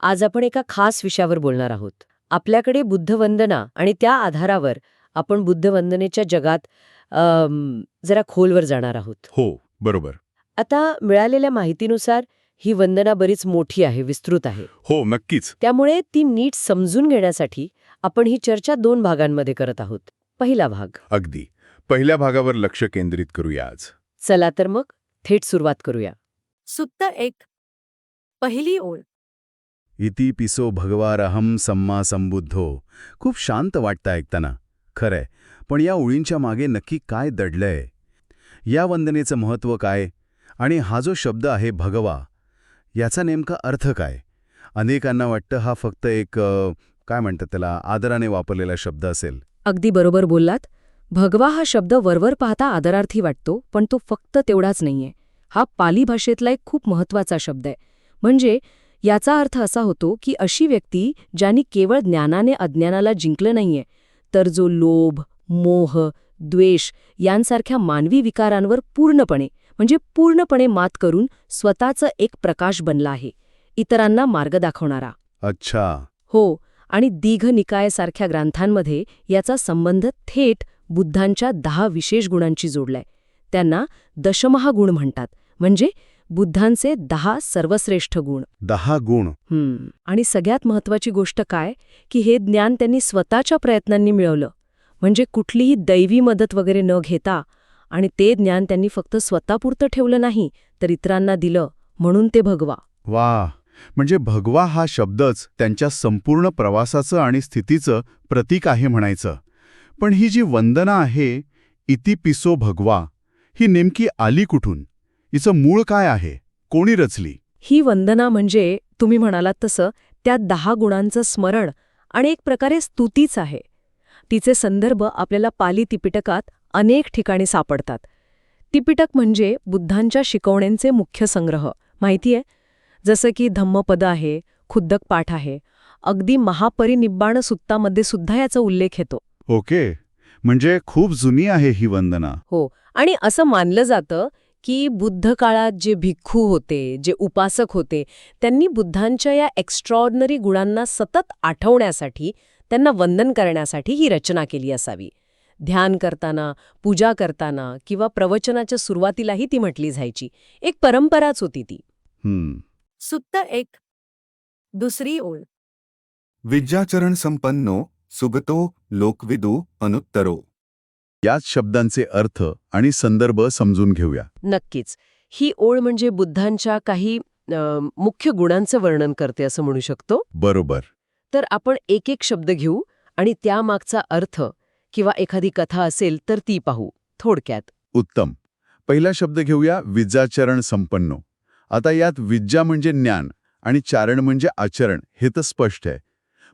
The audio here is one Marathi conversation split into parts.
आज आपण एका खास विषयावर बोलणार आहोत. आपल्याकडे बुद्धवंदना आणि त्या आधारावर आपण बुद्धवंदनेच्या जगात जरा खोलवर जाणार आहोत. हो बरोबर. आता मिळालेल्या माहितीनुसार ही वंदना बरीच मोठी आहे विस्तृत आहे. हो नक्कीच. त्यामुळे ती नीट समजून घेण्यासाठी आपण ही चर्चा दोन भागांमध्ये करत आहोत. पहिला भाग. अगदी. पहिल्या भागावर लक्ष केंद्रित करूया आज. चला तर मग थेट सुरुवात करूया. सुत्त एक. पहिली ओळ. इति पिसो भगवारहम सम्मा संबुद्धो. खूप शांत वाटतं ऐकताना. खरंय. पण या ओळींच्या मागे नक्की काय दडलंय? या वंदनेचं महत्त्व काय? आणि हा जो शब्द आहे भगवा याचा नेमका अर्थ काय? अनेकांना वाटतं हा फक्त एक काय म्हणतात त्याला आदराने वापरलेला शब्द असेल. अगदी बरोबर बोललात. भगवा हा शब्द वरवर पाहता आदरार्थी वाटतो पण तो फक्त तेवढाच नाहीये. हा पाली भाषेतला एक खूप महत्त्वाचा शब्द आहे. म्हणजे याचा अर्थ असा होतो की अशी व्यक्ती ज्यांनी केवळ ज्ञानाने अज्ञानाला जिंकलं नाहीये तर जो लोभ मोह द्वेष यांसारख्या मानवी विकारांवर पूर्णपणे म्हणजे पूर्णपणे मात करून स्वतःचं एक प्रकाश बनला आहे इतरांना मार्ग दाखवणारा. अच्छा. हो आणि दीघ निकायसारख्या ग्रंथांमध्ये याचा संबंध थेट बुद्धांच्या दहा विशेष गुणांशी जोडलाय. त्यांना दशमहा गुण म्हणतात म्हणजे बुद्धांचे दहा सर्वश्रेष्ठ गुण. दहा गुण. आणि सगळ्यात महत्वाची गोष्ट काय? की हे ज्ञान त्यांनी स्वतःच्या प्रयत्नांनी मिळवलं. म्हणजे कुठलीही दैवी मदत वगैरे न घेता आणि ते ज्ञान त्यांनी फक्त स्वतःपुरतं ठेवलं नाही तर इतरांना दिलं म्हणून ते भगवा. वा. म्हणजे भगवा हा शब्दच त्यांच्या संपूर्ण प्रवासाचं आणि स्थितीचं प्रतीक आहे म्हणायचं. पण ही जी वंदना आहे इति पिसो भगवा ही नेमकी आली कुठून? हिचं मूळ काय आहे? कोणी रचली? ही वंदना म्हणजे तुम्ही म्हणालात तसं त्या दहा गुणांचं स्मरण आणि एक प्रकारे स्तुतीच आहे. तिचे संदर्भ आपल्याला पाली तिपिटकात अनेक ठिकाणी सापडतात. तिपिटक म्हणजे बुद्धांच्या शिकवण्यांचे मुख्य संग्रह. माहितीये? जसं की धम्मपद आहे खुद्दक पाठ आहे अगदी महापरिनिब्बाण सुत्तामध्ये सुद्धा याचा उल्लेख येतो. ओके. म्हणजे खूप जुनी आहे ही वंदना. हो. आणि असं मानलं जातं की बुद्ध काळात जे भिक्खू होते जे उपासक होते त्यांनी बुद्धांच्या या एक्स्ट्रॉर्डनरी गुणांना सतत आठवण्यासाठी त्यांना वंदन करण्यासाठी ही रचना केली असावी. ध्यान करताना पूजा करताना किंवा प्रवचनाच्या सुरुवातीलाही ती म्हटली जायची. एक परंपराच होती ती. हम्म. सुत्त एक. दुसरी ओळ. विद्याचरण संपन्नो सुगतो लोकविदू अनुत्तरो. याच शब्दांचे अर्थ आणि संदर्भ समजून घेऊया. नक्कीच. ही ओळ म्हणजे बुद्धांच्या काही मुख्य गुणांचं वर्णन करते असं म्हणू शकतो. बरोबर. तर आपण एक एक शब्द घेऊ आणि त्यामागचा अर्थ किंवा एखादी कथा असेल तर ती पाहू. थोडक्यात. उत्तम. पहिला शब्द घेऊया विद्याचरण संपन्नो. आता यात विद्या म्हणजे ज्ञान आणि चारण म्हणजे आचरण हे तर स्पष्ट आहे.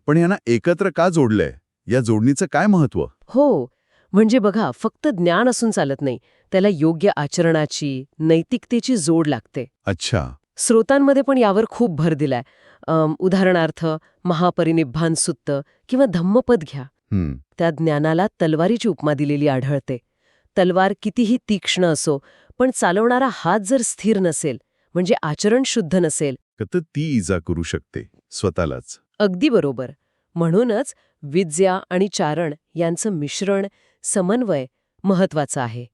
पण यांना एकत्र का जोडलंय? या जोडणीचं काय महत्त्व हो. म्हणजे बघा फक्त ज्ञान असून चालत नाही त्याला योग्य आचरणाची नैतिकतेची जोड लागते. अच्छा. स्रोतांमध्ये पण यावर खूप भर दिलाय. उदाहरणार्थ महापरिनिब्बान सुत्त किंवा धम्मपद घ्या. त्या ज्ञानाला तलवारीची उपमा दिलेली आढळते. तलवार कितीही तीक्ष्ण असो पण चालवणारा हात जर स्थिर नसेल म्हणजे आचरण शुद्ध नसेल तर ती इजा करू शकते स्वतःलाच? अगदी बरोबर. म्हणूनच विद्या आणि चारण यांचं मिश्रण समन्वय महत्वाचं आहे.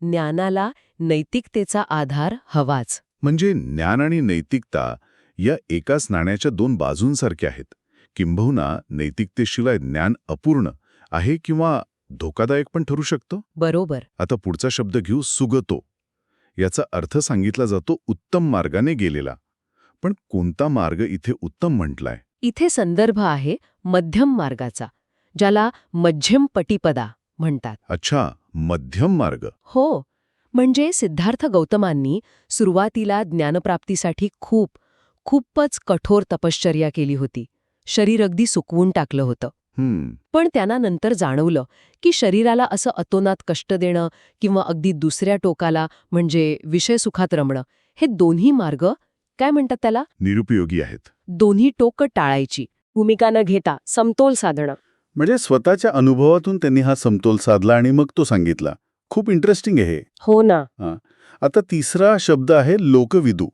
ज्ञानाला नैतिकतेचा आधार हवाच. म्हणजे ज्ञान आणि नैतिकता या एकाच नाण्याच्या दोन बाजूंसारख्या आहेत. किंबहुना नैतिकतेशिवाय ज्ञान अपूर्ण आहे किंवा धोकादायक पण ठरू शकतो? बरोबर. आता पुढचा शब्द घेऊ सुगतो. याचा अर्थ सांगितला जातो उत्तम मार्गाने गेलेला. पण कोणता मार्ग इथे उत्तम म्हटलाय? इथे संदर्भ आहे मध्यम मार्गाचा ज्याला मध्यम पटीपदा म्हणतात. अच्छा मध्यम मार्ग. हो म्हणजे सिद्धार्थ गौतमांनी सुरुवातीला ज्ञानप्राप्तीसाठी खूप खूपच कठोर तपश्चर्या केली होती. शरीर अगदी सुकवून टाकलं होतं. हम्म. पण त्यांना नंतर जाणवलं की शरीराला असं अतोनात कष्ट देणं किंवा अगदी दुसऱ्या टोकाला म्हणजे विषयसुखात रमणं हे दोन्ही मार्ग काय म्हणतात त्याला? निरुपयोगी आहेत. दोन्ही टोकं टाळायची. भूमिका न घेता समतोल साधणं. म्हणजे स्वतःच्या अनुभवातून त्यांनी हा समतोल साधला आणि मग तो सांगितला. खूप इंटरेस्टिंग आहे हे. हो ना. आता तिसरा शब्द आहे लोकविदू.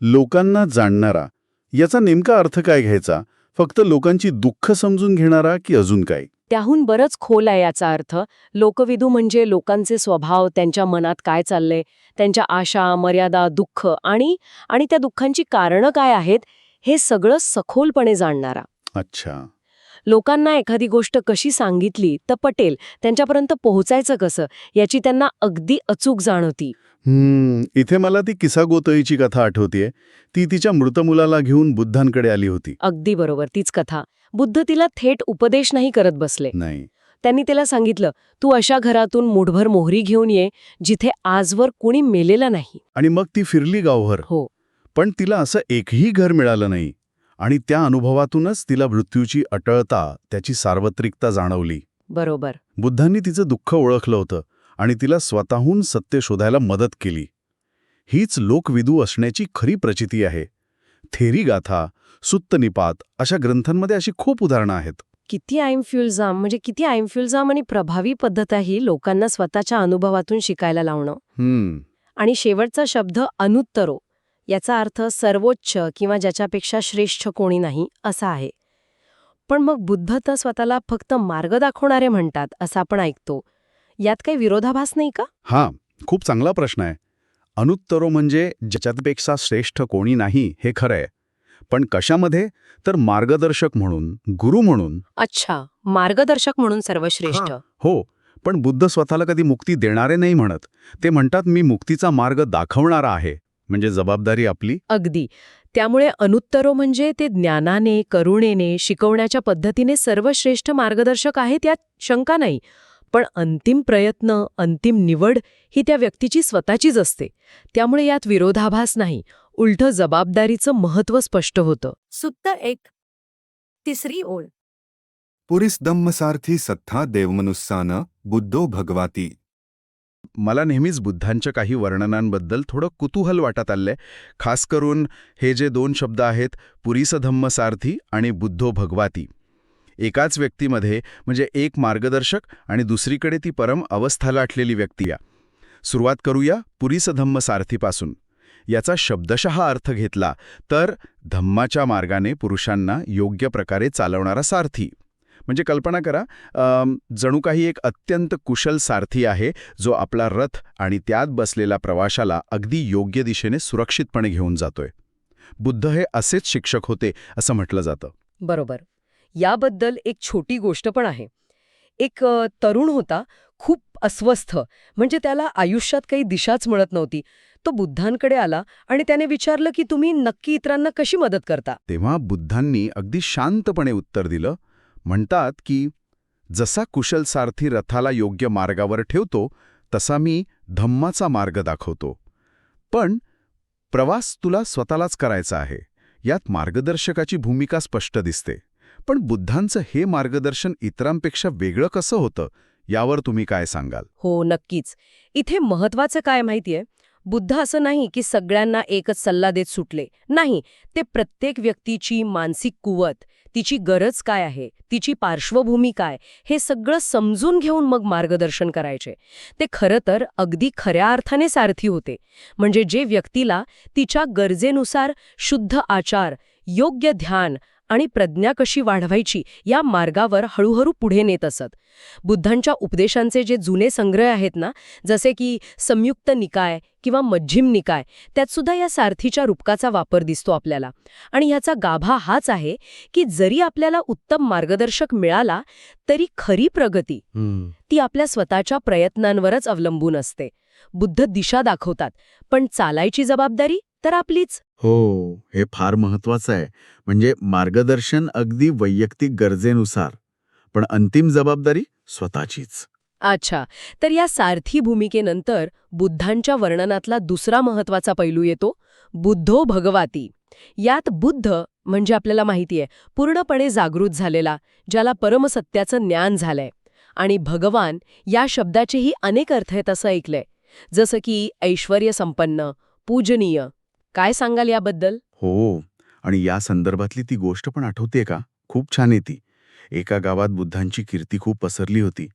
लोकांना जाणणारा. याचा नेमका अर्थ काय घ्यायचा? फक्त लोकांची दुःख समजून घेणारा की अजून काय? त्याहून बरंच खोल आहे याचा अर्थ. लोकविदू म्हणजे लोकांचे स्वभाव त्यांच्या मनात काय चाललंय त्यांच्या आशा मर्यादा दुःख आणि आणि त्या दुःखांची कारणं काय आहेत हे सगळं सखोलपणे जाणणारा. अच्छा. लोकांना एखादी गोष्ट कशी सांगितली तर पटेल. त्यांच्यापर्यंत पोहोचायचं कसं? याची त्यांना अगदी अचूक जाण होती. इथे मला ती किसा गोतईची कथा आठवतीये. ती तिच्या मृत मुलाला घेऊन बुद्धांकडे आली होती. अगदी बरोबर तीच कथा. बुद्ध तिला थेट उपदेश नाही करत बसले. नाही. त्यांनी तिला सांगितलं तू अशा घरातून मुठभर मोहरी घेऊन ये जिथे आजवर कुणी मेलेलं नाही. आणि मग ती फिरली गावभर. हो. पण तिला असं एकही घर मिळालं नाही. आणि त्या अनुभवातूनच तिला मृत्यूची अटळता त्याची सार्वत्रिकता जाणवली. बरोबर. बुद्धांनी तिचं दुःख ओळखलं होतं आणि तिला स्वतःहून सत्य शोधायला मदत केली. हीच लोकविदू असण्याची खरी प्रचिती आहे. थेरी गाथा सुत्तनिपात अशा ग्रंथांमध्ये अशी खूप उदाहरणं आहेत. किती आईमफ्युलजाम म्हणजे किती आईमफ्युलजाम आणि प्रभावी पद्धत आहे ही लोकांना स्वतःच्या अनुभवातून शिकायला लावणं. आणि शेवटचा शब्द अनुत्तरो. याचा अर्थ सर्वोच्च किंवा ज्याच्यापेक्षा श्रेष्ठ कोणी नाही असा आहे. पण मग बुद्ध तर स्वतःला फक्त मार्ग दाखवणारे म्हणतात असं आपण ऐकतो. यात काही विरोधाभास नाही का? हा खूप चांगला प्रश्न आहे. अनुत्तरो म्हणजे ज्याच्यापेक्षा श्रेष्ठ कोणी नाही हे खरं आहे पण कशामध्ये? तर मार्गदर्शक म्हणून गुरु म्हणून. अच्छा मार्गदर्शक म्हणून सर्वश्रेष्ठ. हो पण बुद्ध स्वतःला कधी मुक्ती देणारे नाही म्हणत. ते म्हणतात मी मुक्तीचा मार्ग दाखवणारा आहे. म्हणजे जबाबदारी आपली? अगदी. त्यामुळे अनुत्तरो म्हणजे ते ज्ञानाने करुणेने शिकवण्याच्या पद्धतीने सर्वश्रेष्ठ मार्गदर्शक आहेत यात शंका नाही. पण अंतिम प्रयत्न अंतिम निवड ही त्या व्यक्तीची स्वतःचीच असते. त्यामुळे यात विरोधाभास नाही. उलटं जबाबदारीचं महत्त्व स्पष्ट होतं. सुत्त एक. तिसरी ओळ. पुरिस धम्मसारथी सत्था देवमनुस्सान बुद्धो भगवाती. मला नेहमीच बुद्धांच्या काही वर्णनांबद्दल थोडं कुतूहल वाटत आलंय. खास करून हे जे दोन शब्द आहेत पुरीस धम्मसारथी आणि बुद्धो भगवाती एकाच व्यक्तीमध्ये म्हणजे एक मार्गदर्शक आणि दुसरीकडे ती परम अवस्था लाटलेली व्यक्ती या. सुरुवात करूया पुरीस धम्मसारथीपासून याचा शब्दशः अर्थ घेतला तर धम्माच्या मार्गाने पुरुषांना योग्य प्रकारे चालवणारा सारथी. म्हणजे कल्पना करा जणू काही एक अत्यंत कुशल सारथी आहे जो आपला रथ आणि त्यात बसलेला प्रवाशाला अगदी योग्य दिशेने सुरक्षितपणे घेऊन जातोय. बुद्ध हे असेच शिक्षक होते असं म्हटलं जातं. बरोबर. याबद्दल एक छोटी गोष्ट पण आहे. एक तरुण होता खूप अस्वस्थ म्हणजे त्याला आयुष्यात काही दिशाच मिळत नव्हती. तो बुद्धांकडे आला आणि त्याने विचारलं की तुम्ही नक्की इतरांना कशी मदत करता? तेव्हा बुद्धांनी अगदी शांतपणे उत्तर दिलं म्हणतात की जसा कुशल सारथी रथाला योग्य मार्गावर ठेवतो तसा मी धम्माचा मार्ग दाखवतो. पण प्रवास तुला स्वतःलाच करायचा आहे यात मार्गदर्शकाची भूमिका स्पष्ट दिसते. पण बुद्धांचं हे मार्गदर्शन इतरांपेक्षा वेगळं कसं होतं यावर तुम्ही काय सांगाल? हो नक्कीच. इथे महत्वाचं काय माहितीये? बुद्ध असं नाही की सगळ्यांना एकच सल्ला देत सुटले. नाही ते प्रत्येक व्यक्तीची मानसिक कुवत तिची गरज काय आहे तिची पार्श्वभूमी काय हे सगळं समजून घेऊन मग मार्गदर्शन करायचे. ते खरं तर अगदी खऱ्या अर्थाने सारथी होते. म्हणजे जे व्यक्तीला तिच्या गरजेनुसार शुद्ध आचार योग्य ध्यान आणि प्रज्ञा कशी वाढवायची या मार्गावर हळूहळू पुढे नेत असत. बुद्धांच्या उपदेशांचे जे जुने संग्रह आहेत ना जसे की संयुक्त निकाय किंवा मध्यम निकाय त्यात सुद्धा या सारथीच्या रूपकाचा वापर दिसतो आपल्याला. आणि ह्याचा गाभा हाच आहे की जरी आपल्याला उत्तम मार्गदर्शक मिळाला तरी खरी प्रगती ती आपल्या स्वतःच्या प्रयत्नांवरच अवलंबून असते. बुद्ध दिशा दाखवतात पण चालायची जबाबदारी तर आपलीच. हो हे फार महत्वाचं आहे. म्हणजे मार्गदर्शन अगदी वैयक्तिक गरजेनुसार पण अंतिम जबाबदारी स्वतःचीच. अच्छा तर या सारथी भूमिकेनंतर बुद्धांच्या वर्णनातला दुसरा महत्त्वाचा पैलू येतो बुद्धो भगवाती. यात बुद्ध म्हणजे आपल्याला माहितीये पूर्णपणे जागृत झालेला ज्याला परमसत्याचं ज्ञान झालंय. आणि भगवान या शब्दाचेही अनेक अर्थ आहेत असं ऐकलंय. जसं की ऐश्वर संपन्न पूजनीय काय सांगाल याबद्दल? हो आणि या संदर्भातली ती गोष्ट पण आठवते का? खूप छान आहे ती. एका गावात बुद्धांची कीर्ती खूप पसरली होती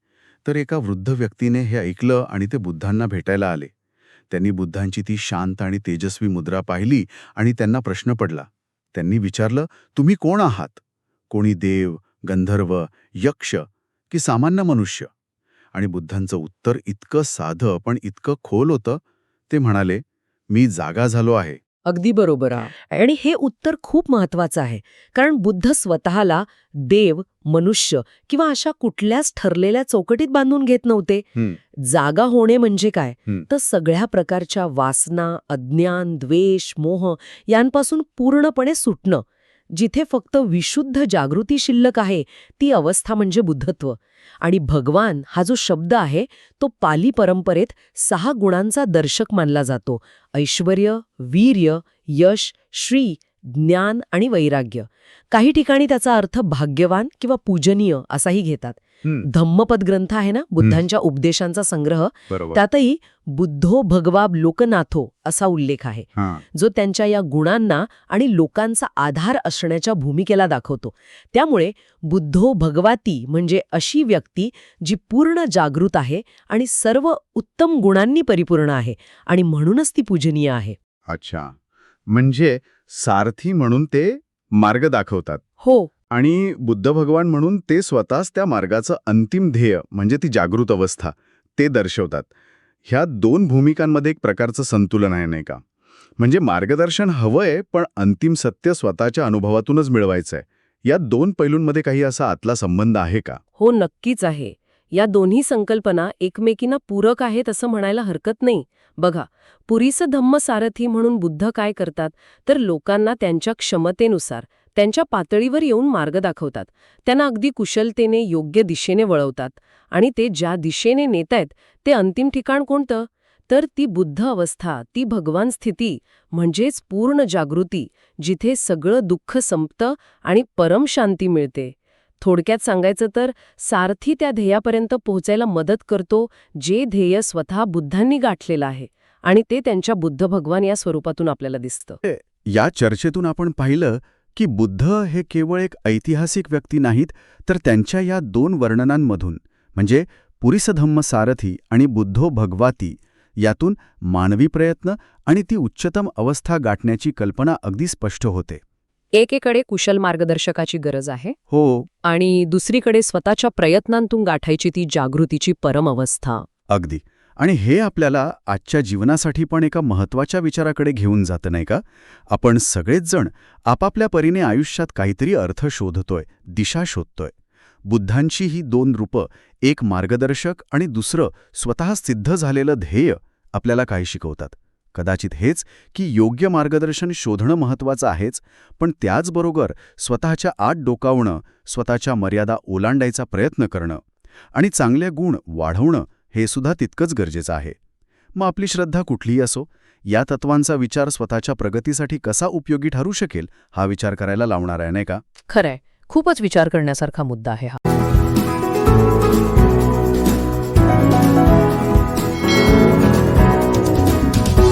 तर एका वृद्ध व्यक्तीने हे ऐकलं आणि ते बुद्धांना भेटायला आले. त्यांनी बुद्धांची ती शांत आणि तेजस्वी मुद्रा पाहिली आणि त्यांना प्रश्न पडला. त्यांनी विचारलं तुम्ही कोण आहात? कोणी देव गंधर्व यक्ष की सामान्य मनुष्य? आणि बुद्धांचं उत्तर इतकं साधं पण इतकं खोल होतं ते म्हणाले मी जागा झालो आहे. अगदी बरोबर आहे आणि हे उत्तर खूप महत्वाचं आहे कारण बुद्ध स्वतःला देव मनुष्य किंवा अशा कुठल्याच ठरलेल्या चौकटीत बांधून घेत नव्हते. जागा होणे म्हणजे काय. तर सगळ्या प्रकारच्या वासना अज्ञान द्वेष मोह यांपासून पूर्णपणे सुटणं जिथे फक्त विशुद्ध जागृती शिल्लक आहे ती अवस्था म्हणजे बुद्धत्व. आणि भगवान हा जो शब्द आहे तो पाली परंपरेत सहा गुणांचा दर्शक मानला जातो. ऐश्वर्य वीर्य यश श्री ज्ञान आणि वैराग्य. काही ठिकाणी त्याचा अर्थ भाग्यवान किंवा पूजनीय असाही घेतात. धम्मपद ग्रंथ आहे ना बुद्धांच्या उपदेशांचा संग्रह. त्यातही बुद्धो भगवा लोकनाथो असा उल्लेख आहे. जो त्यांच्या या गुणांना आणि लोकांचा आधार असण्याच्या भूमिकेला दाखवतो. त्यामुळे बुद्धो भगवाती म्हणजे अशी व्यक्ती जी पूर्ण जागृत आहे आणि सर्व उत्तम गुणांनी परिपूर्ण आहे आणि म्हणूनच ती पूजनीय आहे. अच्छा. म्हणजे सारथी म्हणून ते मार्ग दाखवतात. हो. आणि बुद्ध भगवान म्हणून ते स्वतःच त्या मार्गाचं अंतिम ध्येय म्हणजे ती जागृत अवस्था ते दर्शवतात. ह्या दोन भूमिकांमध्ये एक प्रकारचं संतुलन आहे नाही का? म्हणजे मार्गदर्शन हवंय पण अंतिम सत्य स्वतःच्या अनुभवातूनच मिळवायचंय. या दोन पैलूंमध्ये काही असा आतला संबंध आहे का? हो नक्कीच आहे. या दोन्ही संकल्पना एकमेकींना पूरक आहेत असं म्हणायला हरकत नाही. बघा पुरीस धम्म सारथी म्हणून बुद्ध काय करतात तर लोकांना त्यांच्या क्षमतेनुसार त्यांच्या पातळीवर येऊन मार्ग दाखवतात. त्यांना अगदी कुशलतेने योग्य दिशेने वळवतात. आणि ते ज्या दिशेने नेतायत ते अंतिम ठिकाण कोणतं? तर ती बुद्ध अवस्था ती भगवान स्थिती म्हणजेच पूर्ण जागृती जिथे सगळं दुःख संपतं आणि परम शांती मिळते. थोडक्यात सांगायचं तर सारथी त्या ध्येयापर्यंत पोहोचायला मदत करतो जे ध्येय स्वतः बुद्धांनी गाठलेलं आहे आणि ते त्यांच्या बुद्ध भगवान या स्वरूपातून आपल्याला दिसतं. या चर्चेतून आपण पाहिलं की बुद्ध हे केवळ एक ऐतिहासिक व्यक्ती नाहीत तर त्यांच्या या दोन वर्णनांमधून म्हणजे पुरिसधम्म सारथी आणि बुद्धो भगवाती यातून मानवी प्रयत्न आणि ती उच्चतम अवस्था गाठण्याची कल्पना अगदी स्पष्ट होते. एकेकडे कुशल मार्गदर्शकाची गरज आहे हो. आणि दुसरीकडे स्वतःच्या प्रयत्नांतून गाठायची ती जागृतीची परम अवस्था. अगदी. आणि हे आपल्याला आजच्या जीवनासाठी पण एका महत्त्वाच्या विचाराकडे घेऊन जातं नाही का? आपण सगळेच जण आपापल्या परीने आयुष्यात काहीतरी अर्थ शोधतोय दिशा शोधतोय. बुद्धांची ही दोन रूपं एक मार्गदर्शक आणि दुसरं स्वतः सिद्ध झालेलं ध्येय आपल्याला काय शिकवतात. कदाचित हेच की योग्य मार्गदर्शन शोधणं महत्त्वाचं आहेच पण त्याचबरोबर स्वतःच्या आत डोकावणं स्वतःच्या मर्यादा ओलांडायचा प्रयत्न करणं आणि चांगले गुण वाढवणं हे सुद्धा तितकंच गरजेचं आहे. मग आपली श्रद्धा कुठलीही असो या तत्वांचा विचार स्वतःच्या प्रगतीसाठी कसा उपयोगी ठरू शकेल हा विचार करायला लावणार आहे नाही का? खरंय. खूपच विचार करण्यासारखा मुद्दा आहे हा.